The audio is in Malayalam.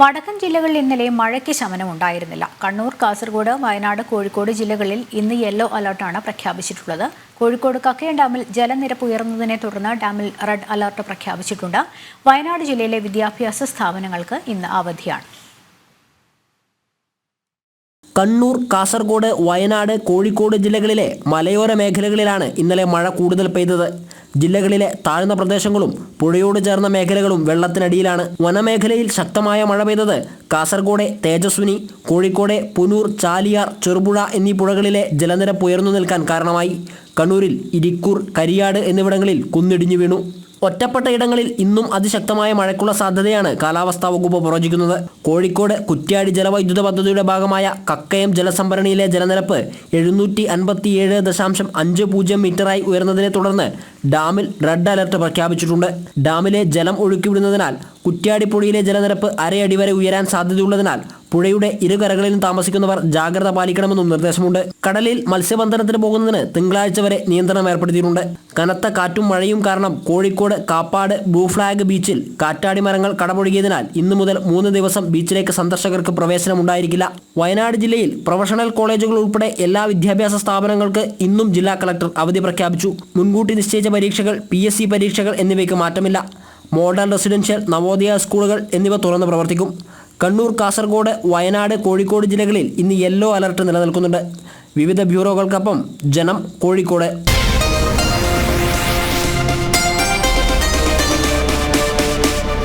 വടക്കൻ ജില്ലകളിൽ ഇന്നലെ മഴയ്ക്ക് ശമനം ഉണ്ടായിരുന്നില്ല. കണ്ണൂർ കാസർഗോഡ് വയനാട് കോഴിക്കോട് ജില്ലകളിൽ ഇന്ന് യെല്ലോ അലർട്ടാണ് പ്രഖ്യാപിച്ചിട്ടുള്ളത്. കോഴിക്കോട് കക്കയം ഡാമിൽ ജലനിരപ്പ് ഉയർന്നതിനെ തുടർന്ന് ഡാമിൽ റെഡ് അലർട്ട് പ്രഖ്യാപിച്ചിട്ടുണ്ട്. വയനാട് ജില്ലയിലെ വിദ്യാഭ്യാസ സ്ഥാപനങ്ങൾക്ക് ഇന്ന് അവധിയാണ്. കണ്ണൂർ കാസർഗോഡ് വയനാട് കോഴിക്കോട് ജില്ലകളിലെ മലയോര മേഖലകളിലാണ് ഇന്നലെ മഴ കൂടുതൽ പെയ്തത്. ജില്ലകളിലെ താഴ്ന്ന പ്രദേശങ്ങളും പുഴയോട് ചേർന്ന മേഖലകളും വെള്ളത്തിനടിയിലാണ്. വനമേഖലയിൽ ശക്തമായ മഴ പെയ്തത് കാസർഗോഡ് തേജസ്വിനി കോഴിക്കോട് പുനൂർ ചാലിയാർ ചെറുപുഴ എന്നീ പുഴകളിലെ ജലനിരപ്പ് ഉയർന്നു നിൽക്കാൻ കാരണമായി. കണ്ണൂരിൽ ഇരിക്കൂർ കരിയാട് എന്നിവിടങ്ങളിൽ കുന്നിടിഞ്ഞു വീണു. ഒറ്റപ്പെട്ട ഇടങ്ങളിൽ ഇന്നും അതിശക്തമായ മഴയ്ക്കുള്ള സാധ്യതയാണ് കാലാവസ്ഥാ വകുപ്പ് പ്രവചിക്കുന്നത്. കോഴിക്കോട് കുറ്റ്യാടി ജലവൈദ്യുത പദ്ധതിയുടെ ഭാഗമായ കക്കയം ജലസംഭരണിയിലെ ജലനിരപ്പ് എഴുന്നൂറ്റി അൻപത്തിയേഴ് ദശാംശം അഞ്ച് പൂജ്യം മീറ്ററായി ഉയർന്നതിനെ തുടർന്ന് ഡാമിൽ റെഡ് അലർട്ട് പ്രഖ്യാപിച്ചിട്ടുണ്ട്. ഡാമിലെ ജലം ഒഴുക്കിവിടുന്നതിനാൽ കുറ്റ്യാടിപ്പുഴയിലെ ജലനിരപ്പ് അരയടി വരെ ഉയരാൻ സാധ്യതയുള്ളതിനാൽ പുഴയുടെ ഇരുകരകളിലും താമസിക്കുന്നവർ ജാഗ്രത പാലിക്കണമെന്നും നിർദ്ദേശമുണ്ട്. കടലിൽ മത്സ്യബന്ധനത്തിന് പോകുന്നതിന് തിങ്കളാഴ്ച വരെ നിയന്ത്രണം ഏർപ്പെടുത്തിയിട്ടുണ്ട്. കനത്ത കാറ്റും മഴയും കാരണം കോഴിക്കോട് കാപ്പാട് ബ്ലൂ ഫ്ലാഗ് ബീച്ചിൽ കാറ്റാടി മരങ്ങൾ കടപൊഴുകിയതിനാൽ ഇന്നു മുതൽ മൂന്ന് ദിവസം ബീച്ചിലേക്ക് സന്ദർശകർക്ക് പ്രവേശനം ഉണ്ടായിരിക്കില്ല വയനാട് ജില്ലയിൽ പ്രൊഫഷണൽ കോളേജുകൾ ഉൾപ്പെടെ എല്ലാ വിദ്യാഭ്യാസ സ്ഥാപനങ്ങൾക്ക് ഇന്നും ജില്ലാ കളക്ടർ അവധി പ്രഖ്യാപിച്ചു. മുൻകൂട്ടി നിശ്ചയിച്ച പരീക്ഷകൾ പി പരീക്ഷകൾ എന്നിവയ്ക്ക് മാറ്റമില്ല. മോഡൽ റെസിഡൻഷ്യൽ നവോദയ സ്കൂളുകൾ എന്നിവ തുറന്ന് പ്രവർത്തിക്കും. കണ്ണൂർ കാസർഗോഡ് വയനാട് കോഴിക്കോട് ജില്ലകളിൽ ഇന്ന് യെല്ലോ അലർട്ട് നിലനിൽക്കുന്നുണ്ട്. വിവിധ ബ്യൂറോകൾക്കൊപ്പം ജനം കോഴിക്കോട്